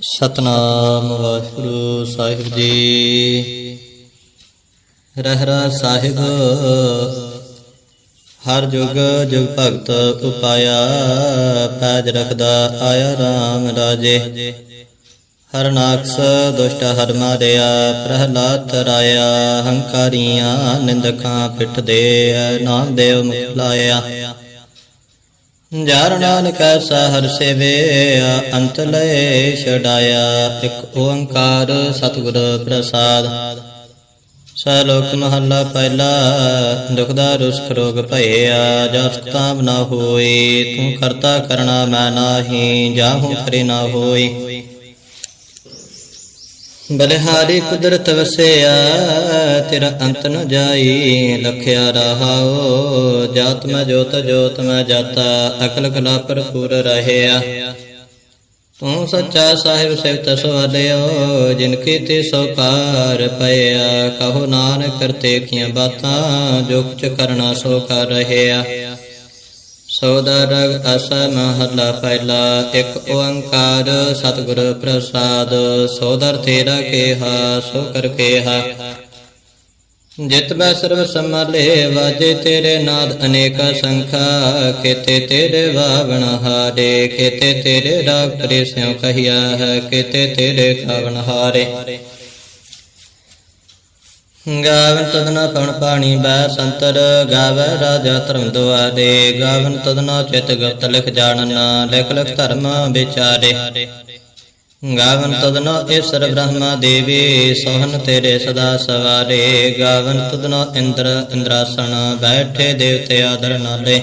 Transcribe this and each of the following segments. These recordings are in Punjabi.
ਸਤਨਾਮ ਵਾਹਿਗੁਰੂ ਸਾਹਿਬ ਜੀ। ਰਹਿਰਾ ਸਾਹਿਬ, ਹਰ ਜੁਗ ਜੁਗ ਭਗਤ ਉਪਾਇਆ ਪੈਜ ਰਖਦਾ ਆਇਆ RAM ਰਾਜੇ। ਹਰਨਾਕਸ ਦੁਸ਼ਟ ਹਰ ਮਾਰਿਆ, ਪ੍ਰਹਲਾਦ ਤਰਾਇਆ, ਹੰਕਾਰੀਆਂ ਨਿੰਦਕਾਂ ਪਿੱਠ ਦੇ ਨਾਮ ਦੇਵ ਮੁਖ ਲਾਇਆ। ਜਰ ਨਾਨਕ ਐਸਾ ਸੇਵੇ ਅੰਤ ਲਏ ਛਡਾਇਆ, ਇੱਕ ਓੰਕਾਰ ਸਤਿਗੁਰ ਪ੍ਰਸਾਦ। ਸਲੋਕ ਮਹੱਲਾ ਪਹਿਲਾ ਦੁਖਦਾ ਰੁਸਖ ਰੋਗ ਭਇਆ, ਜਸ ਤਾਮ ਨਾ ਹੋਈ, ਤੂੰ ਕਰਤਾ ਕਰਣਾ ਮੈਂ ਨਾਹੀ, ਜਾਹੂ ਕਰੇ ਨਾ ਹੋਈ। ਬਲਿਹਾਰੀ ਕੁਦਰਤ ਵਸਿਆ, ਤੇਰਾ ਅੰਤ ਨ ਜਾਈ। ਲਖਿਆ ਰਹਾਓ ਜਾਤ ਮੈਂ ਜੋਤ ਜੋਤ ਮੈਂ ਜਾਤਾ, ਅਕਲ ਕਲਾ ਭਰਪੂਰ ਰਹਿਆ। ਤੂੰ ਸੱਚਾ ਸਾਹਿਬ ਸਿਵਤ ਸਵਾਲਿਓ, ਜਿਨ ਕੀਤੇ ਸੋ ਕਾਰ ਪਇਆ। ਕਹੋ ਨਾਨਕ ਕਰਤੇ ਕੀਆਂ ਬਾਤਾਂ, ਜੋ ਕੁਛ ਕਰਨਾ ਸੋ ਕਰ ਰਹਿਆ। ਸੋਦਰ ਅਸ ਮਹੱਲਾ ਪਹਿਲਾ, ਇੱਕ ਓੰਕਾਰ ਸਤਿਗੁਰ ਪ੍ਰਸਾਦ, ਸੋਦਰ ਤੇਰਾ ਕੇਹਾ, ਸੋ ਕਰ ਕੇਹਾ। ਜਿਤ ਮੈਂ ਸਰਬ ਸੰਭਾਲੇ, ਵਾਜੇ ਤੇਰੇ ਨਾਦ ਅਨੇਕਾ ਸੰਖਾ ਕੇਤੇ ਤੇਰੇ ਵਾਵਣ ਹਾਰੇ ਕੇਤੇ ਤੇਰੇ ਰਾਗ ਤੇਰੇ ਸਿਉ ਕਹੀਆ ਹੈ ਕੇਤੇ ਤੇਰੇ ਕਾਵਣ ਹਾਰੇ। ਗਾਵਨ ਤਦਨਾ ਪਵਨ ਪਾਣੀ ਬੈ ਸੰਤਰ, ਗਾਵੈ ਰਾਜਾ ਧਰਮ ਦੁਆਰੇ। ਗਾਵਨ ਤਦਨਾ ਚਿਤ ਗੁਪਤ ਲਿਖ ਜਾਣਨਾ, ਲਿਖ ਲਿਖ ਧਰਮ ਵਿਚਾਰੇ। ਗਾਵਨ ਤਦਨਾ ਈਸ਼ਰ ਬ੍ਰਹਮਾ ਦੇਵੀ, ਸੋਹਨ ਤੇਰੇ ਸਦਾ ਸਵਾਰੇ। ਗਾਵਨ ਤਦਨਾ ਇੰਦਰ ਇੰਦਰਾਸਣ ਬੈਠੇ ਦੇਵਤੇ ਆਦਰ ਨਾਲੇ।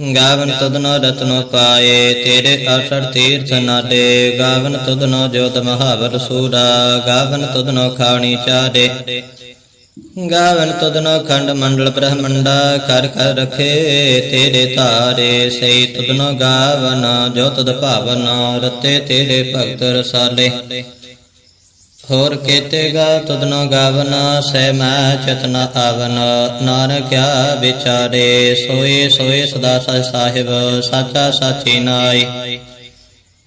ਗਾਵਨ ਤਦਨੋ ਰਤਨੋ ਪਾਏ, ਤੇਰੇ ਆਸੜ ਤੀਰਥ ਨਾਲੇ ਗਾਵਨ ਤੁਧਨੋ ਜੋਤ ਮਹਾਵਰ ਸੂਰਾ, ਗਾਵਨ ਤੁਧਨੋ ਖਾਣੀ ਚਾਰੇ। ਗਾਵਨ ਤਦਨੋ ਖੰਡ ਮੰਡਲ ਬ੍ਰਹਮੰਡਾ ਕਰ ਕਰ ਰਖੇ ਤੇਰੇ ਤਾਰੇ ਸਈ ਤਦਨੋ ਗਾਵਨ, ਜੋਤ ਤਦ ਰਤੇ ਤੇਰੇ ਭਗਤ ਰਸਾਲੇ। ਹੋਰ ਕੇਤੇਗਾ ਤਦਨੋ ਗਾਵਨਾ ਸੈ ਮੈਂ ਚਤਨਾ ਆਵਨ। ਨਾਨਕਿਆ ਵਿਚਾਰੇ, ਸੋਏ ਸੋਏ ਸਦਾ ਸਚ ਸਾਹਿਬ, ਸਾਚਾ ਸਾਚੀ ਨਾਈ।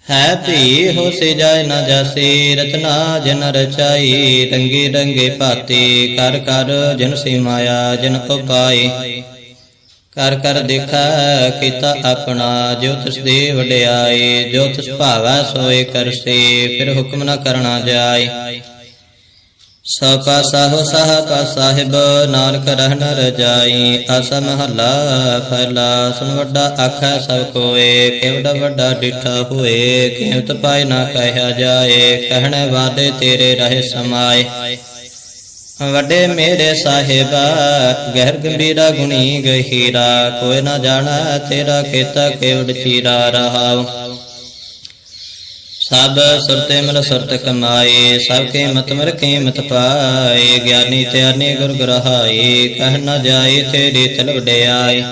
ਹੈ ਭੀ ਹੋ ਸੇ ਜਾਇ ਨਾ ਜਾਸੀ ਰਤਨਾ ਜਨ ਰਚਾਈ, ਰੰਗੇ ਰੰਗੇ ਭਾਤੀ। ਕਰ ਕਰ ਜਨ ਸੀ ਮਾਇਆ, ਜਨ ਉਪਾਈ। ਕਰ ਕਰ ਦੇਖਾ ਕੀਤਾ ਆਪਣਾ, ਜੋ ਤਿਸ ਦੀ ਵਡਿਆਈ, ਜੋ ਤਿਸ ਭਾਵੈ ਸੋਏ ਕਰਸੀ, ਫਿਰ ਹੁਕਮ ਨਾ ਕਰਨਾ ਜਾਏ ਸਾ ਪਾਸਾ ਸਾਹ ਪਾ ਸਾਹਿਬ, ਨਾਨਕ ਰਹਿਣ ਰਜਾਈ ਅਸ ਮਹੱਲਾ ਫੈਲਾ ਸੁਨ ਵੱਡਾ ਆਖਾ ਸਭ ਕੋਏ ਕਿਵੜਾ ਵੱਡਾ ਡਿਠਾ ਹੋਏ ਕਿਵਤ ਪਾਇ ਨਾ ਕਹਿਆ ਜਾਏ, ਕਹਿਣ ਵਾਦੇ ਤੇਰੇ ਰਹੇ ਸਮਾਏ। ਵੱਡੇ ਮੇਰੇ ਸਾਹਿਬਾ, ਗਹਿਰ ਗੰਭੀਰਾ ਗੁਣੀ ਗਹੀਰਾ, ਕੋਈ ਨਾ ਜਾਣਾ ਤੇਰਾ ਕੀਤਾ ਕੇਵੜ ਚੀਰਾ ਰਹਾਉ। ਸਭ ਸੁਰਤੇ ਮਨ ਸੁਰਤ ਕਮਾਏ, ਸਭ ਕੇ ਮਤ ਮਰ ਕੀਮਤ ਪਾਏ, ਗਿਆਨੀ ਤਿਆਨੀ ਗੁਰ ਗ੍ਰਹਾਈ ਕਹਿ ਨਾ ਜਾਏ ਤੇਰੀ ਚਲ ਵਡਿਆਈ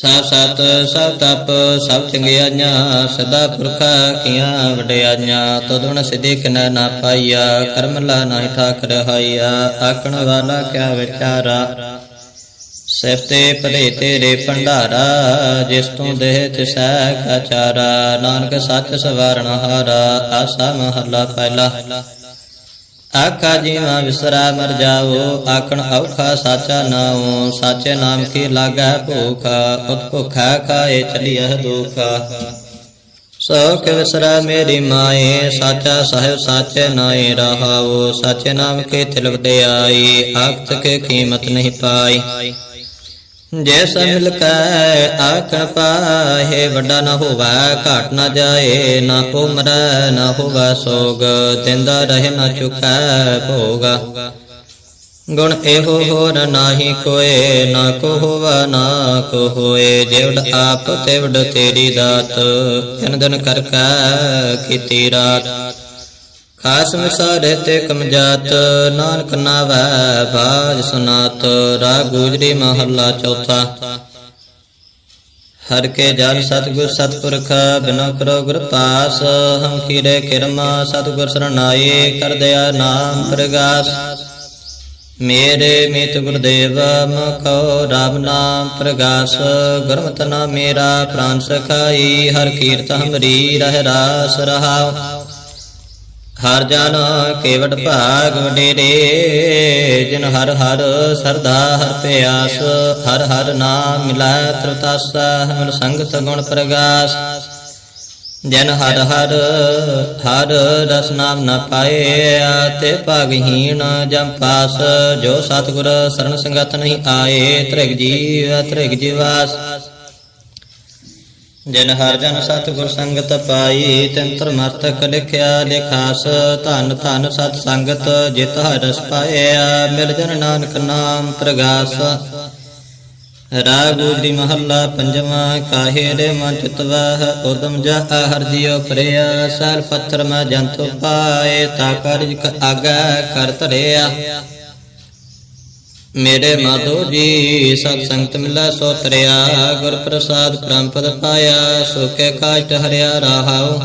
ਸਭ ਸਤ, ਸਭ ਤਪ, ਸਭ ਚੰਗਿਆਈਆਂ, ਸਦਾ ਪੁਰਖਾ ਕੀਆਂ ਵਡਿਆਈਆਂ ਤਦੁਣ ਸਿਧੀ ਕਿਨ ਨਾ ਪਾਈਆ, ਕਰਮ ਲਾ ਨਾਹੀ ਠਾਕ ਰਹਾਈਆ ਆਕਣ ਵਾਲਾ ਕਿਆ ਵਿਚਾਰਾ? ਸਿਫਤੇ ਭਲੇ ਤੇਰੇ ਭੰਡਾਰਾ, ਜਿਸ ਤੂੰ ਦੇਹ ਤਿਸੈ ਕਾ ਨਾਨਕ ਸੱਚ ਸਵਾਰਣ ਹਾਰਾ, ਆਸਾ ਮਹੱਲਾ ਪਹਿਲਾ। ਆਖਾ ਜੀਵਾ ਵਿਸਰਾ ਮਰ ਜਾਓ, ਆਖਣ ਔਖਾ ਸਾਚਾ ਨਾਉ, ਸਾਚੇ ਨਾਮ ਕੀ ਲਾਗੈ ਭੂਖਾ ਉਤ ਭੁਖਾ ਖਾਏ ਚਲੀਐ ਦੁਖਾ। ਸੋ ਵਿਸਰਾ ਮੇਰੀ ਮਾਏ, ਸਾਚਾ ਸਾਹਿਬ ਸਾਚੇ ਨਾਏ ਰਹਾਓ ਸਾਚੇ ਨਾਮ ਕੇ ਤਿਲ ਵਡਿਆਈ ਆਖਤ ਕੇ ਕੀਮਤ ਨਹੀਂ ਪਾਈ। ਜੈਸਾ ਮਿਲ ਕੈ ਆਖਣ ਪਾਹੇ, ਵੱਡਾ ਨਾ ਹੋਵੈ, ਘਾਟ ਨਾ ਜਾਏ, ਨਾ ਉਮਰੈ, ਨਾ ਹੋਵੈ ਸੋਗ, ਦਿੰਦਾ ਰਹੇ ਨਾ ਚੁਕੈ ਭੋਗਾ। ਗੁਣ ਇਹੋ ਹੋਰ ਨਾਹੀ ਕੋਏ, ਨਾ ਕੋ ਹੋਵਾ, ਨਾ ਕੋ ਹੋਏ, ਜਿਵੜ ਆਪ, ਤਿਵੜ ਤੇਰੀ ਦਾਤ ਜਨ ਦਿਨ ਕਰ ਕੈ ਕੀਤੀ ਰਾਤ। ਖਾਸ ਮਿਸਾਰੇ ਤੇ ਕਮਜਾਤ, ਨਾਨਕ ਨਾਵੈ, ਬਾਜ ਸੁਨਾਤ, ਰਾਗ ਗੁਜਰੀ ਮਹੱਲਾ ਚੌਥਾ। ਹਰ ਕੇ ਜਨ ਸਤਿਗੁਰ ਸਤਿਪੁਰਖ, ਬਿਨੋ ਕਰੋ ਗੁਰ ਪਾਸ, ਹਮ ਕੀਰੇ ਕਿਰਮਾ, ਸਤਿਗੁਰ ਸਰਣਾਈ, ਕਰ ਦਇਆ ਨਾਮ ਪ੍ਰਗਾਸ। ਮੇਰੇ ਮਿਤ ਗੁਰਦੇਵ, ਮਖੋ ਰਾਮ ਨਾਮ ਪ੍ਰਗਾਸ। ਗੁਰਮਤਿ ਨਾ ਮੇਰਾ ਪ੍ਰਾਨ ਸਖਾਈ, ਹਰ ਕੀਰਤ ਹਮਰੀ ਰਹਿ ਰਾਸ ਰਹਾਉ। ਹਰ ਜਨ ਕੇਵਟ ਭਾਗ ਵਡੇਰੇ, ਜਿਨ ਹਰ ਹਰ ਸਰਦਾ, ਹਰ ਪਿਆਸ ਹਰ ਹਰ ਨਾਮ ਮਿਲਾਇ ਤ੍ਰਤਾਸਾ ਹਮਰ ਸੰਗਤ ਗੁਣ ਪ੍ਰਗਾਸ। ਜਨ ਹਰ ਹਰ ਹਰ ਰਸ ਨਾਮ ਨ ਪਾਏ ਤੇ ਭਗਹੀਣ ਜਮ ਪਾਸ। ਜੋ ਸਤਿਗੁਰ ਸਰਣ ਸੰਗਤ ਨਹੀਂ ਆਏ, ਤ੍ਰਿਗ ਜੀਵ, ਤ੍ਰਿਗ ਜੀਵਾਸ। ਜਿਨ ਹਰ ਜਨ ਸਤਿਗੁਰ ਸੰਗਤ ਪਾਈ ਤੰਤਰ ਮਸਤਕ ਲਿਖਿਆ, ਲਿਖਾਸ, ਧਨ ਧਨ ਸਤ ਸੰਗਤ ਜਿਤ ਹਰਸ ਪਾਇਆ, ਮਿਲ ਜਨ ਨਾਨਕ ਨਾਮ ਪ੍ਰਗਾਸ। ਰਾਗ ਗੁਜਰੀ ਮਹੱਲਾ ਪੰਜਵਾਂ, ਕਾਹੇ ਰੇ ਮਨ ਚਿਤਵਹ ਉਦਮ ਜਾ ਹਰ ਜਿਉ ਪ੍ਰਿਆ ਸਾਲ ਪੱਥਰ ਮੈਂ ਜੰਤੁ ਪਾਏ ਤਾ ਕਾਰਜ ਆਗਾ ਕਰ ਧਰਿਆ। ਮੇਰੇ ਮਾਧੋ ਜੀ, ਸਤ ਸੰਗਤ ਮਿਲਾ ਸੋ ਤਰਿਆ, ਗੁਰ ਪ੍ਰਸਾਦ ਪ੍ਰੰਪਦ ਪਾਇਆ ਸੁਖੇ ਕਾਸ਼ਟ ਹਰਿਆ ਰਹਾਉ।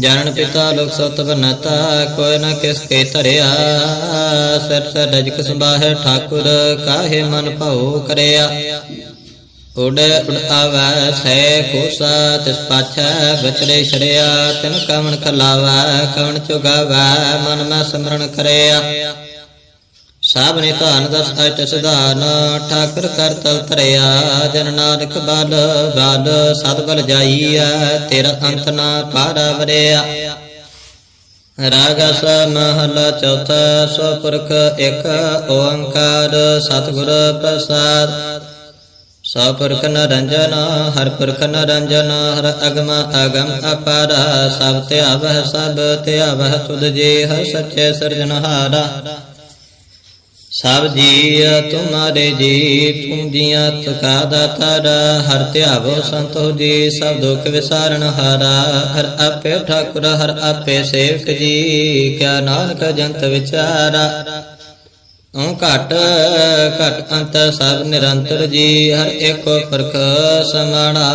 ਜਨਨ ਪਿਤਾ ਲੋਕ ਸਤ ਬਨਤਾ ਕੋਈ ਨ ਕਿਸ ਕੇ ਧਰਿਆ। ਸਰ ਸਰ ਰਜਕ ਸੰਭਾਹੇ ਠਾਕੁਰ, ਕਾਹੇ ਮਨ ਭਾਉ ਕਰਿਆ। ਉਡ ਉਡ ਆਵੈ, ਸੈ ਕੋਸਾ, ਤਿਸ ਪਾਛੈ ਬਚੜੇ ਛੜਿਆ। ਤਿਨ ਕਵਣ ਖਲਾਵਾ ਕਵਣ ਚੁਗਾਵਾ, ਮਨ ਮੈਂ ਸਿਮਰਨ ਕਰਿਆ। ਸਭ ਨੇ ਧਨ ਦਸ ਅਟ ਸੁਧਾਨ, ਠਾਕਰ ਕਰ ਤਲ ਧਰਿਆ, ਜਨ ਨਾਨਕ ਬਲ ਬਲ ਸਦ ਬਲ ਜਾਈਆ ਤੇਰਾ ਅੰਤ ਨਾ ਪਾਰਾ ਵਰਿਆ। ਰਾਗਸ ਮਹਲਾ ਚੌਥਾ ਸੋ ਪੁਰਖ ਇੱਕ ਓੰਕਾਰ, ਸਤਿਗੁਰ ਪ੍ਰਸਾਦ। ਸੋ ਪੁਰਖ ਨਰੰਜਨ, ਹਰ ਪੁਰਖ ਨਰੰਜਨ, ਹਰ ਅਗਮ ਅਗਮ ਅਪਾਰਾ, ਸਭ ਧਿਆਵਹ ਸਭ ਧਿਆਵਹ ਤੁਧ ਜੀ ਹਰ ਸੱਚੇ ਸਿਰਜਨਹਾਰਾ ਸਭ ਜੀ ਤੁਮਾਰੇ ਜੀ, ਤੁਮ ਜੀਆਂ, ਤੁਕਾ ਦਾਤਾਰ ਹਰ ਧਿਆਵੋ ਸੰਤੋ ਜੀ, ਸਭ ਦੁਖ ਵਿਸਾਰਨ ਹਾਰਾ, ਹਰ ਆਪੇ ਠਾਕੁਰ, ਹਰ ਆਪੇ ਸੇਵਕ ਜੀ, ਕਿਆ ਨਾਨਕ ਜੰਤ ਵਿਚਾਰਾ। ਓ ਘਟ ਘਟ ਅੰਤ ਸਭ ਨਿਰੰਤਰ ਜੀ, ਹਰ ਏਕੋ ਪਰਖ ਸਮਾਣਾ।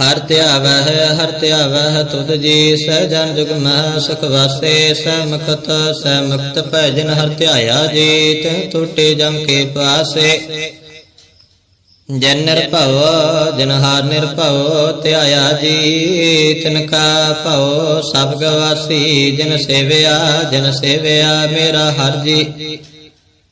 ਹਰ ਧਿਆਵਹਿ ਹਰ ਧਿਆਵਹਿ, ਤੁਧ ਜੀ ਸਹਿ ਜਨ ਜੁਗ ਮਹਿ, ਸੁਖ ਵਾਸੇ ਸਹਿ ਮੁਕਤ ਸਹਿ ਮੁਕਤ ਭੈ ਜਿਨ ਹਰ ਧਿਆਇਆ ਜੀ ਤੇ ਟੁੱਟੇ ਜਮ ਕੇ ਪਾਸੇ। ਜਨ ਨਿਰਭਉ, ਜਨ ਹਾਰ ਨਿਰਭਉ, ਧਿਆਇਆ ਜੀ, ਤਿਨ ਕਾ ਭਉ, ਸਭ ਗਵਾਸੀ, ਜਿਨ ਸੇਵਿਆ, ਜਨ ਸੇਵਿਆ ਮੇਰਾ ਹਰ ਜੀ।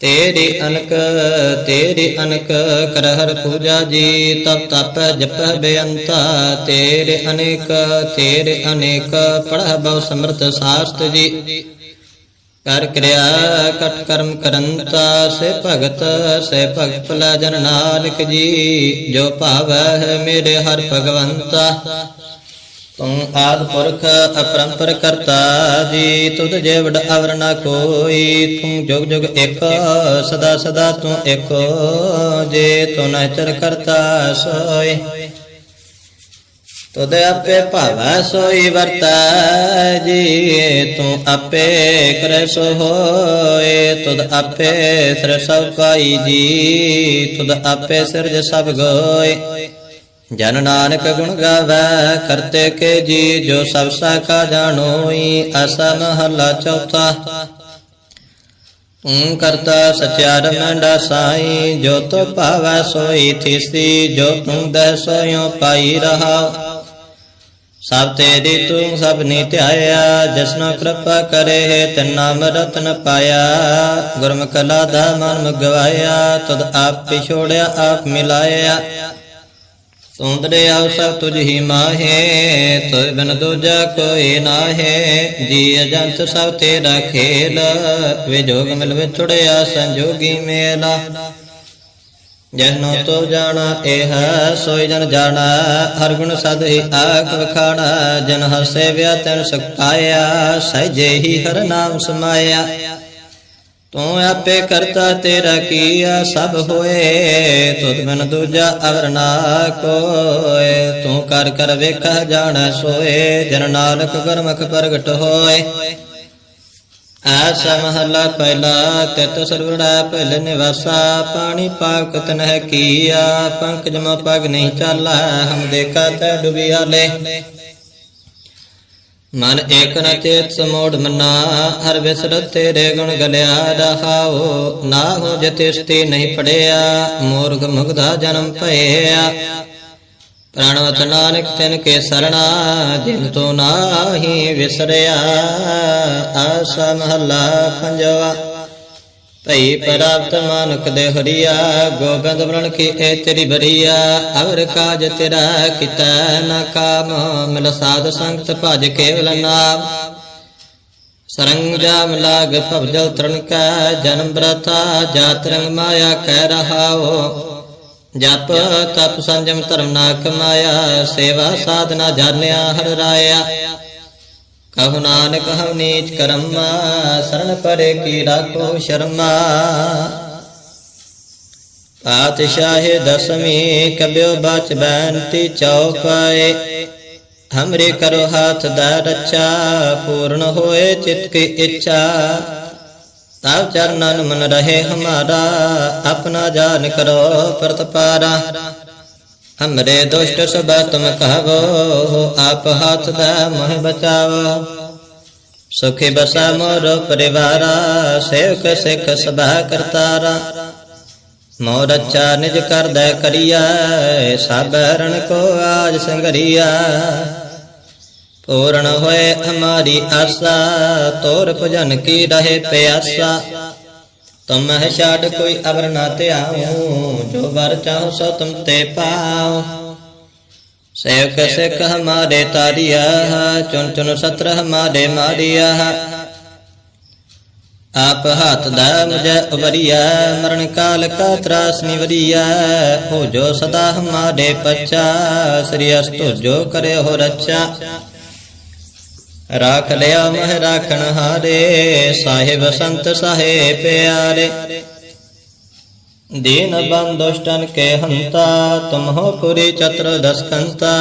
ਤੇਰੇ ਅਨਕ, ਤੇਰੀ ਅਨਕ ਕਰਹਰ ਪੂਜਾ ਜੀ, ਤਪ ਤਪ ਜਪ ਬੇਅੰਤਾ। ਤੇਰੇ ਅਨੇਕ ਤੇਰੇ ਅਨੇਕ, ਪੜ੍ਹ ਬਹੁ ਸਮਰਥ ਸਾਸਤ ਜੀ। ਕਰ ਕਿਰਿਆ ਕਟ ਕਰਮ ਕਰੰਤਾ, ਸੇ ਭਗਤ ਸੇ ਭਗਤ ਲਾ ਜਨ ਨਾਨਕ ਜੀ। ਜੋ ਭਾਵ ਹੈ ਮੇਰੇ ਹਰ ਭਗਵੰਤਾ। ਤੂੰ ਆਦ ਪੁਰਖ ਅਪਰੰਪਰ ਕਰਤਾ ਜੀ, ਤੁਧ ਜੇ ਵਡ ਅਵਰ ਨਾ ਕੋਈ ਤੂੰ ਜੁਗ ਜੁਗ ਇੱਕ, ਸਦਾ ਸਦਾ ਤੂੰ ਇੱਕ, ਜੇ ਤੂੰ ਨਹਿਤਰ ਕਰਤਾ ਸੋਏ। ਤੁਧ ਆਪੇ ਭਾਵੈ ਸੋਈ ਵਰਤਾ ਜੀ ਤੂੰ ਆਪੇ ਕਰੇ ਸੋ ਹੋਏ। ਤੁਧ ਆਪੇ ਸਿਰ ਸਭ ਕਾਈ ਜੀ, ਤੁਧ ਆਪੇ ਸਿਰਜ ਸਭ ਗੋਏ। ਜਨ ਨਾਨਕ ਗੁਣ ਗਾਵੇ, ਕਰਤੇ ਕੇ ਜੀ, ਜੋ ਸਭ ਸਾਖਾ ਜਾਣੋਈ, ਅਸਾ ਮਹੱਲਾ ਚੌਥਾ। ਤੂੰ ਕਰਤਾ ਸਚਿਆਰ ਮੰਡਾ ਸਾਈ, ਜੋ ਤੋ ਭਾਵੈ ਸੋਈ ਥੀਸੀ, ਜੋ ਤੂੰ ਦੈ ਸੋਇਓ ਪਾਈ ਰਹਾ। ਸਭ ਤੇਰੀ ਤੂੰ ਸਭ ਨੀ ਧਿਆਇਆ ਜਸਨਾ ਕਿਰਪਾ ਕਰੇ ਹੈ ਤਿਨ ਨਾਮ ਰਤਨ ਪਾਇਆ। ਗੁਰਮੁਖ ਲਾਦਾ ਮਨ ਮਗਵਾਇਆ ਤਦ ਆਪ ਪਿਛੋੜਿਆ, ਆਪ ਮਿਲਾਇਆ। ਤੂੰ ਦਰਿਆਵ ਤੁਝ ਹੀ ਮਾਹੇ ਤੋਇ ਬਿਨ ਦੂਜਾ ਕੋਈ ਨਾਹੇ। ਜੀ ਅਜੰਤ ਸਭ ਤੇਰਾ ਖੇਲ, ਵਿਜੋਗ ਮਿਲ ਵਿਛੜਿਆ ਸੰਜੋਗੀ ਮੇਲਾ। ਜਹਨੋ ਤੋ ਜਾਣਾ ਇਹ ਸੋਈ ਜਨ ਜਾਣਾ, ਹਰ ਗੁਣ ਸਦ ਹੀ ਆਖ ਵਖਾਣਾ। ਜਨ ਹਸੇ ਵਿਆ ਤਨ ਸੁਖ ਪਾਇਆ, ਸਹਿਜੇ ਹੀ ਹਰ ਨਾਮ ਸਮਾਇਆ। ਤੂੰ ਆਪੇ ਕਰਤਾ ਤੇਰਾ ਕੀਆ ਸਭ ਹੋਏ। ਤੁਧ ਬਿਨ ਦੂਜਾ ਅਵਰ ਨਾ ਕੋਏ। ਤੂੰ ਕਰ ਕਰ ਵੇਖਾ, ਜਾਣਾ ਸੋਏ। ਜਨ ਨਾਨਕ ਗੁਰਮੁਖ ਪ੍ਰਗਟ ਹੋਏ। ਐਸਾ ਮਹੱਲਾ ਪਹਿਲਾ, ਤਿਤ ਸਰਵੜਾ ਪਹਿਲ ਨਿਵਾਸਾ। ਪਾਣੀ ਪਾਕ ਤਨਹਿ ਕੀਆ, ਪੰਕਜ ਮ ਪਗ ਨਹੀਂ ਚਾਲਾ। ਹਮ ਦੇਖਾ ਤੈ ਡੁਬਿਆ ਲੈ ਮਨ ਏਕ ਨ ਚੇਤ ਸਮੋੜ ਮਨਾ, ਹਰ ਵਿਸਰਤ ਤੇਰੇ ਗੁਣ ਗਲਿਆ ਰਹਾਓ। ਨਾ ਹੋ ਜਤਿਸਤੀ ਨਹੀਂ ਪੜਿਆ ਮੂਰਖ ਮੁਗਧਾ ਜਨਮ ਭਇਆ। ਪ੍ਰਾਣਵਤ ਨਾਨਕ ਤਿਨ ਕੇ ਸਰਣਾ, ਜਿਨ ਤੋ ਨਾਹੀ ਵਿਸਰਿਆ, ਆਸਾ ਮਹੱਲਾ ਪੰਜਵਾ। ਭਈ ਪ੍ਰਾਪਤ ਮਾਨਕ ਦੇ ਹਰੀਆ, ਗੋਬਿੰਦ ਬ੍ਰਣ ਕੀ ਏ ਤੇਰੀ ਬਰੀਆ, ਅਵਰ ਕਾਜ ਤੇਰਾ ਕੀਤਾ ਨਾ ਕਾਮ, ਮਿਲ ਸਾਧ ਸੰਗਤ ਭਜ ਕੇਵਲ ਨਾਮ। ਸਰੰਗ ਜਾਮ ਲਾਗ ਭਵਜਲ ਤਰਨ ਕਾ, ਜਨਮ ਬ੍ਰਤਾ, ਜਾਤ ਰੰਗ ਮਾਇਆ ਕਹਿ ਰਹਾਓ ਜਪ ਤਪ ਸੰਜਮ ਧਰਮ ਨਾ ਕਮਾਇਆ, ਸੇਵਾ ਸਾਧਨਾ ਜਾਣਿਆ ਹਰ ਰਾਇਆ। ਕਹੁ ਨਾਨਕ ਹਮ ਨੀਚ ਕਰਮਾ ਸਰਣ ਪਰੇ ਕੀ ਰਾਖੋ ਸ਼ਰਮਾ ਪਾਤਸ਼ਾਹੇ ਦਸਵੀਂ ਕਬਿਓ ਬਚ ਬੈਨਤੀ ਚੌਪਾਏ ਹਮਰੇ ਕਰੋ ਹਾਥ ਦਾ ਰੱਛਾ ਪੂਰਨ ਹੋਏ ਚਿਤ ਕੀ ਇੱਛਾ ਤਬ ਚਰਨਨ ਮਨ ਰਹੇ ਹਮਾਰਾ ਆਪਣਾ ਜਾਨ ਕਰੋ ਪ੍ਰਤਪਾਰਾ ਹਮਰੇ ਦੁਸ਼ਟ ਸਭ ਤੁਮ ਕਹਵੋ, ਆਪ ਹੱਥ ਦਾ ਮੋਹ ਬਚਾਵੋ। ਸੁਖੀ ਬਸਾ ਮੋਰ ਪਰਿਵਾਰਾ, ਸੇਵਕ ਸਿਖ ਸਭਾ ਕਰਤਾਰਾ। ਮੋਰ ਅੱਛਾ ਨਿਜ ਕਰਦਾ ਕਰੀਆ ਸਭ ਰਣ ਕੋ ਆਜ ਸੰਗਰੀਆ। ਪੂਰਨ ਹੋਏ ਹਮਾਰੀ ਆਸਾ, ਤੋਰ ਭਜਨ ਕੀ ਰਹੇ ਪਿਆਸਾ। ਤੁਮ ਛਾੜ ਕੋਈ ਅਵਰ ਨਾ ਧਿਆਉ, ਜੋ ਵਰ ਚਾਹੋ ਸੋ ਤੁਮ ਤੇ ਪਾਉ। ਸੇਵਕ ਸਿੱਖ ਹਮਾਰੇ ਤਾਰਿਆ ਚੁਨ ਚੁਨ ਸਤਰ ਹਮਾਰੇ ਮਾਰਿਆ। ਆਪ ਹੱਥ ਦਾ ਮੁਝੇ ਉਬਰੀਆ ਮਰਨ ਕਾਲ ਕਾ ਤਰਾਸ ਨਿਵਰੀਆ। ਹੋ ਜੋ ਸਦਾ ਹਮਾਰੇ ਪਛਾ, ਸ੍ਰੀ ਅਸਤੁ ਜੋ ਕਰੇ ਹੋ ਰੱਛਾ। ਰਾਖ ਲਿਆ ਮਹਿ ਰਾਖਣ ਹਾਰੇ, ਸਾਹਿਬ ਸੰਤ ਸਹੇ ਪਿਆਰੇ। ਦੀਨ ਬੰਦੋਸ਼ਟਨ ਕੇ ਹੰਤਾ ਤੁਮ ਹੋ ਪੁਰੀ ਚਤੁਰ ਦਸਕੰਤਾ।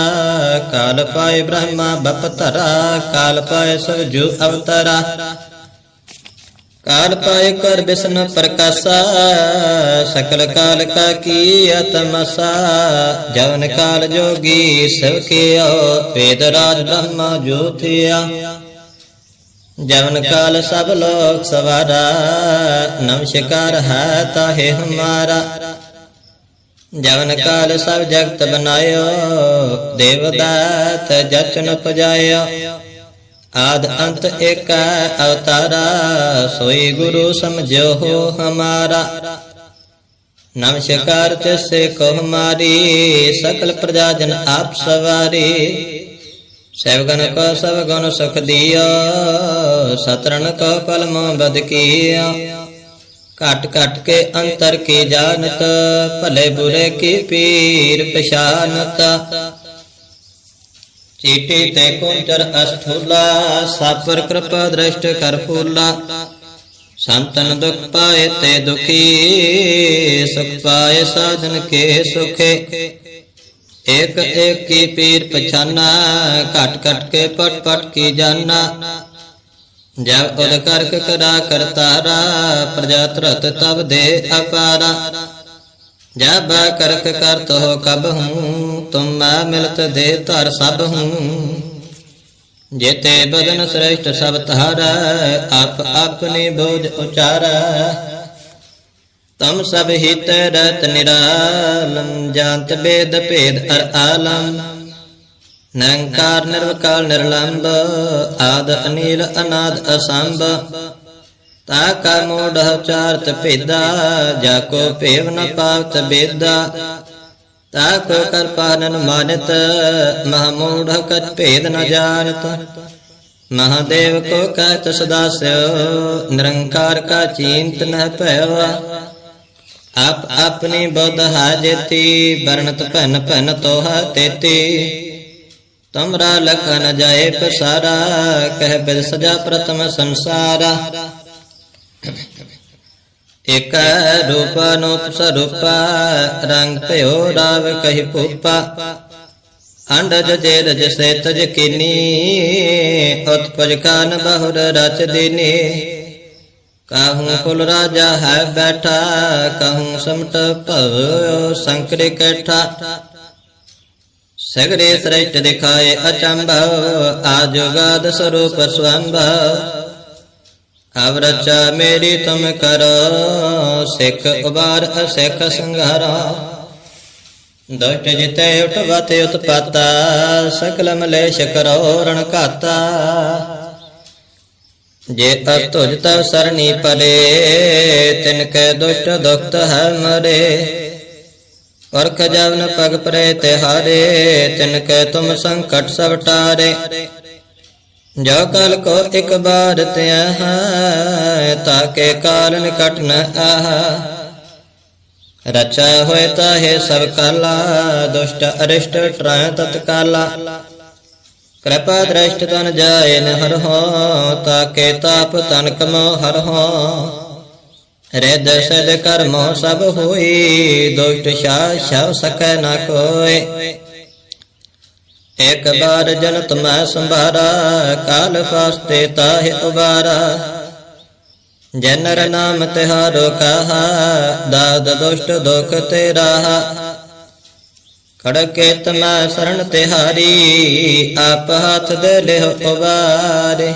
ਕਾਲ ਪਾਏ ਬ੍ਰਹਮਾ ਬਪਤਰਾ, ਕਾਲ ਪਾਏ ਸਵਜੂ ਅਵਤਰਾ। ਕਾਲ ਪਾਏ ਕਰ ਬਿਸ਼ਨ ਪ੍ਰਕਾਸ਼ਾ, ਸਕਲ ਕਾਲ ਕਾ ਕੀ ਅਤਮਸਾ। ਜਵਨ ਕਾਲ ਜੋਗੀ ਸਭ ਕੀਓ, ਵੇਦ ਰਾਜ ਬ੍ਰਹਮਾ ਜੋਤਿਆ ਜਵਨ ਕਾਲ ਸਭ ਲੋਕ ਸਵਾਰਾ ਨਮਸਕਾਰ ਹੈ ਤਾਹੇ ਹਮਾਰਾ। ਜਵਨ ਕਾਲ ਸਭ ਜਗਤ ਬਨਾਇਓ ਦੇਵਦਾਤ ਜਚਨ ਪਜਾਇਓ। ਆਦ ਅੰਤ ਏਕ ਅਵਤਾਰਾ, ਸੋਈ ਗੁਰੂ ਸਮਝੋ ਹੋ ਹਮਾਰਾ। ਨਮਸਕਾਰ ਤਿਸੇ ਕੋ ਹਮਾਰੀ ਸਕਲ ਪ੍ਰਜਾ ਜਨ ਆਪ ਸਵਾਰੀ। ਸੈਵਗਨ ਕੋ ਸਭ ਗੁਣ ਸੁਖ ਦਿਓ ਸਤਰਨ ਕੋ ਪਲ ਮੋ ਬਦ ਕੀਆ ਘਟ ਘਟ ਕੇ ਅੰਤਰ ਕੀ ਜਾਣਤ, ਭਲੇ ਬੁਰੇ ਕੀ ਪੀਰ ਪਛਾਨਤ ਕੁੰਚਰ ਅਸਥੂਲਾ ਸਾਪਰ ਕਿਰਪਾ ਦ੍ਰਿਸ਼ਟ ਕਰ ਫੂਲਾ। ਸੰਤਨ ਦੁਖ ਪਾਏ ਤੇ ਦੁਖੀ, ਸੁਖ ਪਾਏ ਸਾਧਨ ਕੇ ਸੁਖੇ। ਇਕ ਇਕ ਕੀ ਪੀਰ ਪਛਾਨਾ, ਘਟ ਘਟ ਕੇ ਪਟ ਪਟ ਕੀ ਜਾਨਾ। ਜਬ ਉਦ ਕਰਕ ਕਰਾ ਕਰਤਾਰਾ, ਪ੍ਰਜਾ ਤਰਤ ਤਬ ਦੇ ਅਪਾਰਾ। ਜਬ ਕਰਕ ਕਰਤ ਹੋ ਕਬ ਹੂੰ, ਤੁਮ ਮੈਂ ਮਿਲਤ ਦੇ ਧਰ ਸਭ ਹੂੰ। ਜੇਤੇ ਬਦਨ ਸ੍ਰੇਸ਼ਟ ਸਭ ਤਾਰਾ ਆਪ ਆਪਨੇ ਬੋਝ ਉਚਾਰਾ। ਤਮ ਸਭ ਹਿਤ ਰਤ ਨਿਰਾਲਮ ਜਾਣਤ ਬੇਦ ਭੇਦ ਅਰ ਆਲਮ ਨਿਰੰਕਾਰ ਨਿਰਵਕਾਲ ਨਿਰਲੰਭ ਆਦ ਅਨੀਲ ਅਨਾਦ ਅਸੰਭ। ਤਾ ਕਾ ਮੋਢ ਚਾਰਤ ਭੇਦਾ, ਜਾ ਕੋ ਭੇਵ ਨ ਪਾਵਤ ਬੇਦਾ। ਤਾ ਕੋ ਕਰ ਪਾਨਨ ਮਹਾ ਮੂਢ ਕਛ ਭੇਦ ਨ ਜਾਣਤ। ਮਹਾਦੇਵ ਕੋ ਕਹਿਤ ਸਦਾ ਸਿਓ ਨਿਰੰਕਾਰ ਕਾ ਚਿੰਤ ਨ ਭਇਓ। ਆਪ ਆਪਣੀ ਬੁੱਧ ਹਾਜੇਤੀ ਬਰਨਤ ਭਨ ਭਨ ਤੋਹਾ ਤੇਤੀ। ਤਮਰਾ ਲਖਨ ਜਾਏ ਪਸਾਰਾ, ਕਹਿ ਬਿਦ ਸਜਾ ਪ੍ਰਥਮ ਸੰਸਾਰਾ। ਇਕ ਰੂਪ ਅਨੂਪ ਸਰੂਪਾ ਰੰਗ ਭਇਓ ਰਾਵ ਕਹੀ ਭੂਪਾ। ਅੰਡਜ ਜੇ ਰਜ ਸੇ ਤਜ ਕੀਨੀ, ਉਤਪਜ ਕਾਨ ਬਹੁਰ ਰਚ ਦੀਨੀ। ਕਾਹੂ ਕੁਲ ਰਾਜਾ ਹੈ ਬੈਠਾ, ਕਾਹੂ ਸਮਟ ਭਵ ਸੰਕਰੇ ਇਕੱਠਾ ਸਗਰੇ ਸ੍ਰੇਸ਼ਟ ਦਿਖਾਏ ਅਚੰਭਵ ਆਜੁਗਾਦ ਸਰੂਪ ਸਵੰਭਵ ਅਵਰਚਾ ਮੇਰੀ ਤੁਮ ਕਰੋ, ਸਿੱਖ ਉਬਾਰ ਅਸਿੱਖ ਸੰਘਾਰਾ। ਦੁਸ਼ਟ ਜਿਤੇ ਉਠਵਤ ਉਤਪਾਤਾ, ਸਕਲ ਮਲੇਸ਼ ਕਰੋ, ਰਣ ਘਾਤਾ। ਜੇ ਅਸ ਤੁਜ ਤਵ ਸਰਣੀ ਪਲੇ, ਤਿਨ ਕੈ ਦੁਸ਼ਟ ਦੁਖਤ ਹੈ ਮਰੇ। ਪਰਖ ਜਵਨ ਪਗ ਪਰੇ ਤਿਹਾਰੇ, ਤਿਨ ਕੈ ਤੁਮ ਸੰਕਟ ਸਭ ਟਾਰੇ। ਜੋ ਕਲ ਕੋ ਇਕ ਬਾਰ ਤਿਆ ਹੈ, ਤਾਕੇ ਕਾਲ ਨਿਕਟ ਨ ਆਹ। ਰਚਾ ਹੋਏ ਤਾਹੇ ਸਭ ਕਾਲਾ, ਦੁਸ਼ਟ ਅਰਿਸ਼ਟ ਟਰੈ ਤਤਕਾਲਾ ਕਿਰਪਾ ਦ੍ਰਿਸ਼ਟ ਤਨ ਜਾਏ ਨ ਹਰ ਹੋ, ਤਾਕੇ ਤਾਪ ਤਨ ਕਮੋ ਹਰ ਹੋ। ਰਿਦ ਸਦ ਕਰਮੋ ਸਭ ਹੋਈ, ਦੁਸ਼ਟ ਸ਼ਾ ਸ਼ਵ ਸਕੈ ਨ ਕੋਏ। ਇਕ ਬਾਰ ਜਨਤ ਮੈਂ ਸੰਭਾਰਾ, ਕਾਲ ਫਾਸਤੇ ਤਾਹਿ ਉਬਾਰਾ। ਜਨਰ ਨਾਮ ਤਿਹਾਰੋ ਕਹਾ, ਦਾਦ ਦੁਸ਼ਟ ਦੁਖ ਤੇਰਾ। ਰਾਹਾ ਖੜਕੇ ਤਮੈ ਸਰਣ ਤਿਹਾਰੀ, ਆਪ ਹੱਥ ਦੇ ਲਿਹ ਉਬਾਰੇ।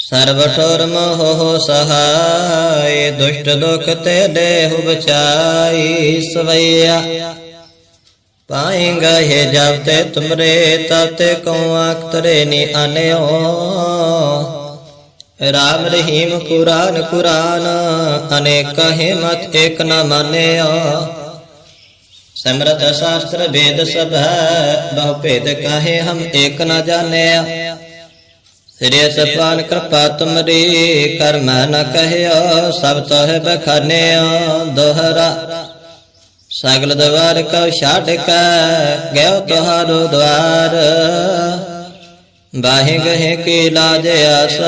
ਸਰਬ ਠੋਰ ਮੋਹ ਹੋ ਸਹਾਏ ਦੁਸ਼ਟ ਦੁਖ ਤੇ ਦੇਹੁ ਬਚਾਈ ਸਵਈਆ। ਪਾਏਗਾ ਹੈ ਜਬ ਤੇ ਤੁਮਰੇ, ਤਬ ਤੇ ਕਉ ਆਖ ਤਰੇ ਨੀ ਆਨਿਓ। ਰਾਮ ਰਹੀਮ ਕੁਰਾਨ ਕੁਰਾਨ, ਅਨੇਕ ਹਿਮਤ ਏਕ ਨ ਮਾਨਿਓ। ਸਮਰਤ ਸ਼ਾਸਤਰ ਵੇਦ ਸਭ ਹੈ, ਬਹੁ ਭੇਦ ਕਾਹੇ ਹਮ ਏਕ ਨ ਜਾਣਿਆ। ਸ੍ਰੀ ਸਪਾਨ ਕਿਰਪਾ ਤੁਮਰੀ, ਕਰਮ ਨ ਕਹਿਓ, ਸਭ ਤੋਹਿ ਬਖਾਨਿਓ। ਦੋਹਰਾ ਸਗਲ ਦਵਾਰ ਕਉ ਛਾੜ ਕੈ ਗਇਓ ਤੁਹਾਰੋ ਦਵਾਰ। ਬਾਹੇ ਗਹਿ ਕੀ ਲਾਜ ਆਸ,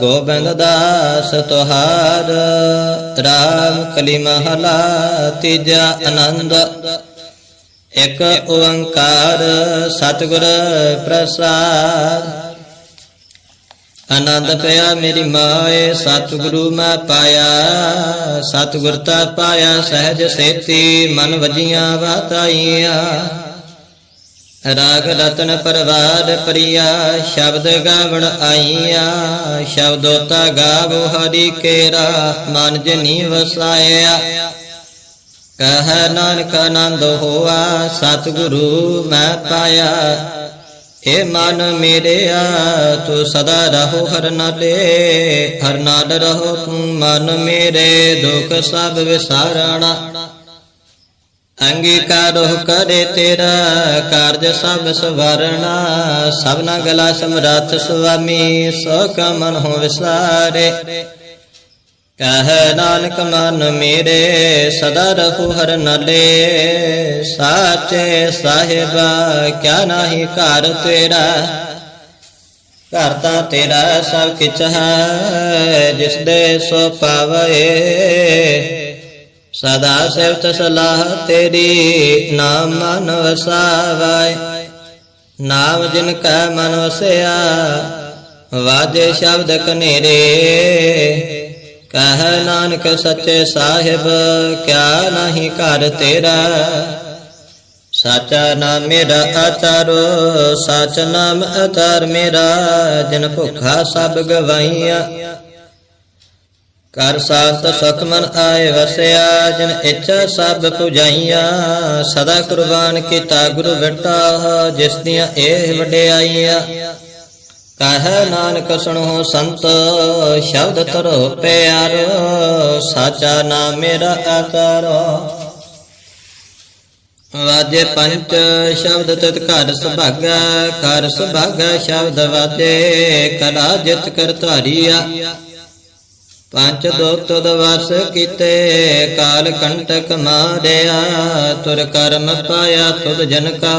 ਗੋਬਿੰਦ ਦਾਸ ਤੁਹਾਰ। ਰਾਮ ਕਲੀ ਮਹਲਾ ਤੀਜਾ ਆਨੰਦ, ਇਕ ਓੰਕਾਰ ਸਤਿਗੁਰ ਪ੍ਰਸਾਦ। ਆਨੰਦ ਪਿਆ ਮੇਰੀ ਮਾਏ, ਸਤਿਗੁਰੂ ਮੈਂ ਪਾਇਆ, ਸਤਿਗੁਰ ਤਾ ਪਾਇਆ, ਸਹਿਜ ਸੇਤੀ ਮਨ ਵਜੀਆਂ ਵਾਤਾਈਆਂ। ਰਾਗ ਰਤਨ ਪਰਵਾਰ ਪ੍ਰਿਆ, ਸ਼ਬਦ ਗਾਵਣ ਆਈਆਂ। ਸ਼ਬਦੋਤਾ ਗਾਵੋ ਹਰੀ ਕੇਰਾ, ਮਨ ਜਨੀ ਵਸਾਇਆ ਕਹ ਨਾਨਕ ਆਨੰਦ ਹੋਆ, ਸਤਿਗੁਰੂ ਮੈਂ ਪਾਇਆ। ਏ ਮਨ ਮੇਰਿਆ ਤੂੰ ਸਦਾ ਰਹੋ ਹਰ ਨਾਲੇ, ਹਰ ਨਾਲ ਰਹੋ ਤੂੰ ਮਨ ਮੇਰੇ, ਦੁਖ ਸਭ ਵਿਸਾਰਣਾ। ਅੰਗੀਕਾਰੋ ਕਰੇ ਤੇਰਾ, ਕਾਰਜ ਸਭ ਸਵਰਣਾ। ਸਭਨਾ ਗਲਾ ਸਮਰੱਥ ਸੁਆਮੀ, ਸੋ ਕਮਨ ਹੋ ਵਿਸਾਰੇ। ਕਹ ਨਾਨਕ ਮਨ ਮੇਰੇ, ਸਦਾ ਰਹੂ ਹਰ ਨਾਲੇ। ਸਾਚੇ ਸਾਹਿਬਾ, ਕਿਆ ਨਾਹੀ ਘਰ ਤੇਰਾ। ਘਰ ਤਾਂ ਤੇਰਾ ਸਭ ਕਿਛ ਹੈ, ਜਿਸ ਦੇ ਸੋ ਪਾਵੇ। ਸਦਾ ਸਿਵਤ ਸਲਾਹ ਤੇਰੀ, ਨਾਮ ਮਨ ਵਸਾਵੈ। ਨਾਮ ਜਿਨ ਕੈ ਮਨ ਵਸਿਆ, ਵਾਜੇ ਸ਼ਬਦ ਕਨੇਰੇ। ਕਹ ਨਾਨਕ ਸੱਚੇ ਸਾਹਿਬ, ਕਿਆ ਨਹੀਂ ਘਰ ਤੇਰਾ? ਸਾਚਾ ਨਾਮ ਮੇਰਾ ਆਚਾਰੋ, ਸਾਚ ਨਾਮ ਆਚਾਰ ਮੇਰਾ, ਜਿਨ ਭੁਖਾ ਸਭ ਗਵਾਈਆਂ ਕਰ ਸਾਸਤ ਸੁਖ ਆਏ ਵਸਿਆ, ਜਿਨ ਇੱਛਾ ਸਭ ਪੁਜਾਈਆਂ। ਸਦਾ ਕੁਰਬਾਨ ਕੀਤਾ ਗੁਰੂ ਬੇਟਾ ਜਿਸ ਦੀਆਂ ਇਹ ਵਡਿਆਈਆਂ। ਕਹੈ ਨਾਨਕ ਸੁਣੋ ਸੰਤ, ਸ਼ਬਦ ਤਰੋ ਪਿਆਰ, ਸਾਚਾ ਨਾਮ ਮੇਰਾ ਆਕਾਰੋ। ਵਾਜੇ ਪੰਚ ਸ਼ਬਦ ਤਿਤ ਘਰ ਸੁਭਾਗਾ ਘਰ ਸੁਭਾਗਾ ਸ਼ਬਦ ਵਾਜੇ, ਕਲਾ ਜਿਤ ਕਰ ਧਾਰੀਆ। ਪੰਚ ਦੁਖ ਤੁਧ ਵਸ ਕੀਤੇ, ਕਾਲ ਕੰਟਕ ਮਾਰਿਆ, ਤੁਰ ਕਰਮ ਪਾਇਆ ਤੁਧ ਜਨ ਕਾ,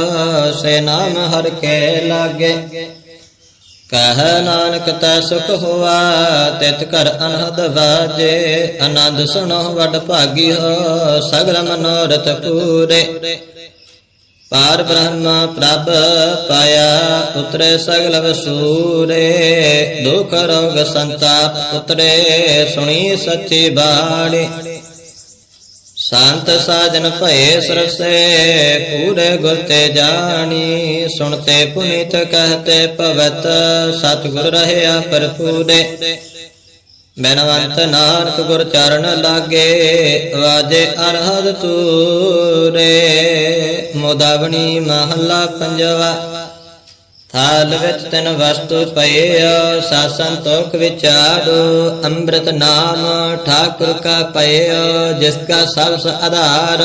ਸੇ ਨਾਮ ਹਰ ਕੇ ਲਾਗੇ। ਕਹ ਨਾਨਕ ਤੈ ਸੁਖ ਹੋਆ, ਤਿਤ ਕਰ ਅਨਹਦ ਵਾਜੇ, ਆਨੰਦ ਸੁਣੋ ਵਡ ਭਾਗੀ ਹੋ ਸਗਲ ਮਨੋਰਥ ਪੂਰੇ। ਪਾਰ ਬ੍ਰਹਮ ਪ੍ਰਭ ਪਾਇਆ ਉਤਰੇ ਸਗਲ ਵਸੂਰੇ, ਦੁਖ ਰੋਗ ਸੰਤਾਪ ਉਤਰੇ ਸੁਣੀ ਸੱਚੀ ਬਾਣੀ। ਸੰਤ ਸਾਜਨ ਭਏ ਸਰਸੇ, ਪੂਰੇ ਗੁਰ ਤੇ ਜਾਣੀ, ਸੁਣਤੇ ਪੁਨੀਤ ਕਹਤੇ ਪਵਤ ਸਤਿਗੁਰ ਰਹਿਆ ਪਰਪੂਰੇ ਬੈਨਵੰਤ ਨਾਨਕ ਗੁਰ ਚਰਨ ਲਾਗੇ, ਵਾਜੇ ਅਰਹਦ ਤੂਰੇ। ਮੋਦਾਵਣੀ ਮਹੱਲਾ ਪੰਜਵਾ ਥਾਲ ਵਿੱਚ ਤਿਨ ਵਸਤੂ ਪਈਓ ਸਾਸਨ ਤੋਖ ਵਿਚਾਰੋ ਅੰਮ੍ਰਿਤ ਨਾਮ ਠਾਕੁਰ ਕਾ ਪਈਓ ਜਿਸ ਕਾ ਸਭ ਆਧਾਰ।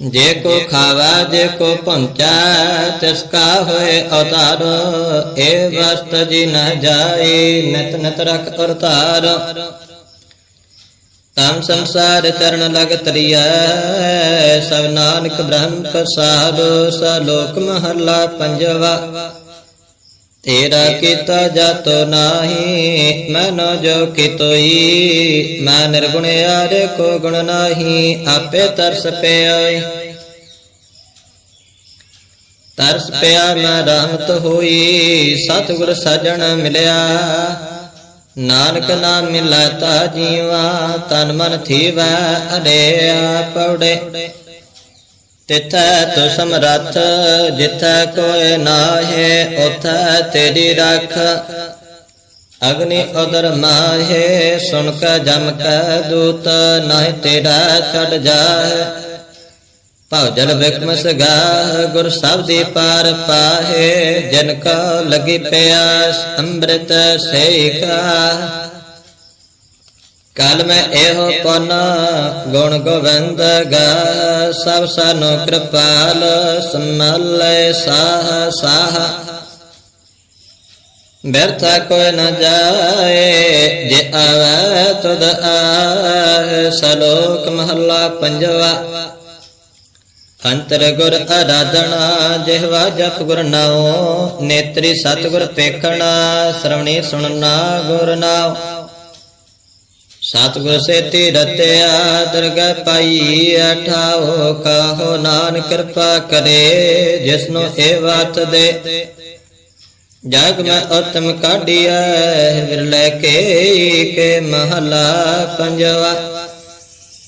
ਜੇ ਕੋ ਖਾਵਾ, ਜੇ ਕੋ ਪਹੁੰਚਾ ਤਿਸ ਕਾ ਹੋਏ ਅਵਤਾਰ। ਏ ਵਸਤ ਜੀ ਨ ਜਾਏ ਨਿਤ ਨਿਤ ਰਖ ਅਵਤਾਰ ਤਮ ਸੰਸਾਰ ਚਰਨ ਲਗ ਤਰੀਐ, ਸਭ ਨਾਨਕ ਬ੍ਰਹਮ ਪ੍ਰਸਾਦ ਸ ਲੋਕ ਮਹੱਲਾ ਪੰਜਵਾ। ਤੇਰਾ ਕੀਤਾ ਜਾਤੋ ਨਾਹੀ, ਮਨ ਜੋ ਕਿਤੋਈ, ਮੈਂ ਨਿਰਗੁਣ ਆਰੇ ਕੋ ਗੁਣ ਨਾਹੀ, ਆਪੇ ਤਰਸ ਪਿਆਈ। ਤਰਸ ਪਿਆ ਮੈਂ ਰਹਿਮਤ ਹੋਈ, ਸਤਿਗੁਰ ਸਜਣ ਮਿਲਿਆ। ਨਾਨਕ ਨਾਮ ਮਿਲਤਾ ਜੀਵਾ, ਤਨ ਮਨ ਥੀਵੈ ਅੜਿਆ ਪੌੜੇ। ਤਿਥੈ ਤੋ ਸਮਰੱਥ ਜਿਥੈ ਕੋਇ ਨਾਹੇ ਉਥੈ ਤੇਰੀ ਰਖ। ਅਗਨੀ ਉਦਰ ਮਾਹੇ ਸੁਣ ਕੈ ਜਮ ਕੈ ਦੂਤ, ਨਾਹਿ ਤੇਰਾ ਛੱਡ ਜਾਹੇ। ਭਉ ਜਲ ਵਿਕਮਸ ਗਾਹ, ਗੁਰ ਦੀ ਪਾਰ ਪਾਹੇ, ਜਨ ਕਾ ਲਗੀ ਪਿਆਸ, ਅੰਮ੍ਰਿਤ ਸੇਕਾ ਕਲ ਮੈਂ ਇਹੋ ਪਨ, ਗੁਣ ਗੋਵਿੰਦ ਗਾ ਸਭ ਸਾਨੂੰ ਕਿਰਪਾਲ ਸਮਲੈ ਸਾਹ ਸਾਹ। ਬਿਰਥਾ ਕੋਈ ਨ ਜਾਏ, ਜੇ ਆਵੇ ਤੁਧ ਆਹ, ਸਲੋਕ ਮਹੱਲਾ ਪੰਜਵਾ। ਅੰਤਰ ਗੁਰ ਆਰਾਧਨਾ ਜਿਹਵਾ ਜਪ ਗੁਰ ਨਾਉ, ਨੇਤਰੀ ਸਤਿਗੁਰ ਪੇਖਣਾ, ਸ਼ਰਵਣੀ ਸੁਣਨਾ ਗੁਰ ਨਾਉ। ਸਤਿਗੁਰ ਸੇਤੀ ਰਤਿਆ, ਦਰਗਹ ਪਾਈ ਅਠਾਓ ਕਾਹੋ ਨਾਨਕ ਕਿਰਪਾ ਕਰੇ, ਜਿਸਨੂੰ ਇਹ ਬਾਤ ਦੇ। ਜਗ ਮੈਂ ਉਤਮ ਕਾਢਿਆ ਵਿਰਲੇ ਕੇ ਕੇ ਮਹਲਾ ਪੰਜਵਾ।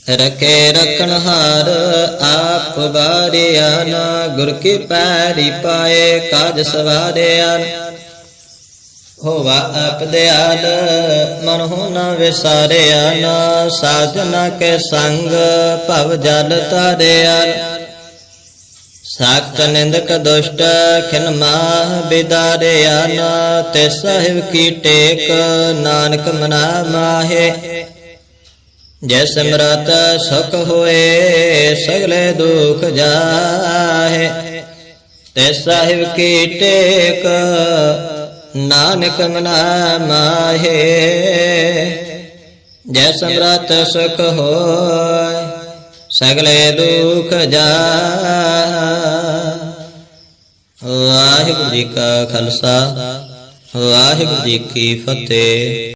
ਰਖੇ ਰਖਣ ਹਾਰ, ਆਪ ਬਾਰਿਆ ਨਾ। ਗੁਰ ਕੀ ਪੈਰੀ ਪਾਏ, ਕਾਜ ਸਵਾਰਿਆ ਹੋਵਾ ਆਪ ਦਿਆਲ, ਮਨ ਹੋ ਨਾ ਵਿਸਾਰਿਆ ਨਾ। ਸਾਜਨਾ ਕੇ ਸੰਗ, ਭਵ ਜਲ ਤਾਰਿਆ ਸਾਖਤ ਨਿੰਦਕ ਦੁਸ਼ਟ, ਖਿਨ ਮਾਹ ਬਿਦਾਰਿਆ ਨਾ। ਤੇ ਸਾਹਿਬ ਕੀ ਟੇਕ, ਨਾਨਕ ਮਨਾ ਮਾਹੇ। ਜੈ ਸਿਮਰਤ ਸੁਖ ਹੋਏ, ਸਗਲੇ ਦੁਖ ਜਾਹੇ। ਤੇ ਸਾਹਿਬ ਕੀ ਟੇਕ, ਨਾਨਕ ਮਨਾ ਮਾਹੇ। ਜੈ ਸਮਰਤ ਸੁਖ ਹੋਏ, ਸਗਲੇ ਦੁਖ ਜਾ ਵਾਹਿਗੁਰੂ ਜੀ ਕਾ ਖਾਲਸਾ, ਵਾਹਿਗੁਰੂ ਜੀ ਕੀ ਫਤਿਹ।